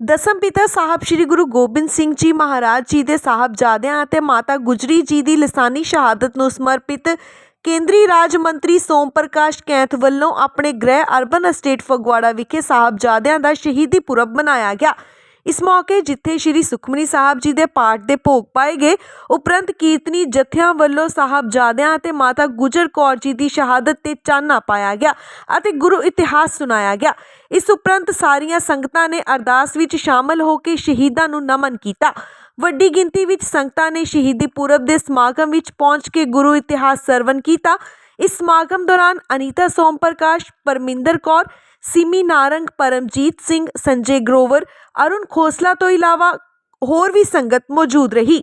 ਦਸਮ ਪਿਤਾ ਸਾਹਿਬ ਸ੍ਰੀ ਗੁਰੂ ਗੋਬਿੰਦ ਸਿੰਘ ਜੀ ਮਹਾਰਾਜ ਜੀ ਦੇ ਸਾਹਿਬਜ਼ਾਦਿਆਂ ਅਤੇ ਮਾਤਾ ਗੁਜਰੀ ਜੀ ਦੀ ਲਸਾਨੀ ਸ਼ਹਾਦਤ ਨੂੰ ਸਮਰਪਿਤ ਕੇਂਦਰੀ ਰਾਜ ਮੰਤਰੀ ਸੋਮ ਪ੍ਰਕਾਸ਼ ਕੈਂਥ ਵੱਲੋਂ ਆਪਣੇ ਗ੍ਰਹਿ ਅਰਬਨ ਅਸਟੇਟ ਫਗਵਾੜਾ ਵਿਖੇ ਸਾਹਿਬਜ਼ਾਦਿਆਂ ਦਾ ਸ਼ਹੀਦੀ ਪੁਰਬ ਮਨਾਇਆ ਗਿਆ। ਇਸ ਮੌਕੇ ਜਿੱਥੇ ਸ੍ਰੀ ਸੁਖਮਨੀ ਸਾਹਿਬ ਜੀ ਦੇ ਪਾਠ ਦੇ ਭੋਗ ਪਾਏ ਗਏ, ਉਪਰੰਤ ਕੀਰਤਨੀ ਜਥਿਆਂ ਵੱਲੋਂ ਸਾਹਿਬਜ਼ਾਦਿਆਂ ਅਤੇ ਮਾਤਾ ਗੁਜਰ ਕੌਰ ਜੀ ਦੀ ਸ਼ਹਾਦਤ ਤੇ ਚਾਨਣਾ ਪਾਇਆ ਗਿਆ ਅਤੇ ਗੁਰੂ ਇਤਿਹਾਸ ਸੁਣਾਇਆ ਗਿਆ। ਇਸ ਉਪਰੰਤ ਸਾਰੀਆਂ ਸੰਗਤਾਂ ਨੇ ਅਰਦਾਸ ਵਿੱਚ ਸ਼ਾਮਲ ਹੋ ਕੇ ਸ਼ਹੀਦਾਂ ਨੂੰ ਨਮਨ ਕੀਤਾ। ਵੱਡੀ ਗਿਣਤੀ ਵਿੱਚ ਸੰਗਤਾਂ ਨੇ ਸ਼ਹੀਦੀ ਪੁਰਬ ਦੇ ਸਮਾਗਮ ਵਿੱਚ ਪਹੁੰਚ ਕੇ ਗੁਰੂ ਇਤਿਹਾਸ ਸਰਵਨ ਕੀਤਾ। ਇਸ ਸਮਾਗਮ ਦੌਰਾਨ ਅਨੀਤਾ ਸੋਮ ਪ੍ਰਕਾਸ਼ ਪਰਮਿੰਦਰ ਕੌਰ ਸਿਮੀ ਨਾਰੰਗ, ਪਰਮਜੀਤ ਸਿੰਘ, ਸੰਜੇ ਗਰੋਵਰ, ਅਰੁਣ ਖੋਸਲਾ ਤੋਂ ਇਲਾਵਾ ਹੋਰ ਵੀ ਸੰਗਤ ਮੌਜੂਦ ਰਹੀ।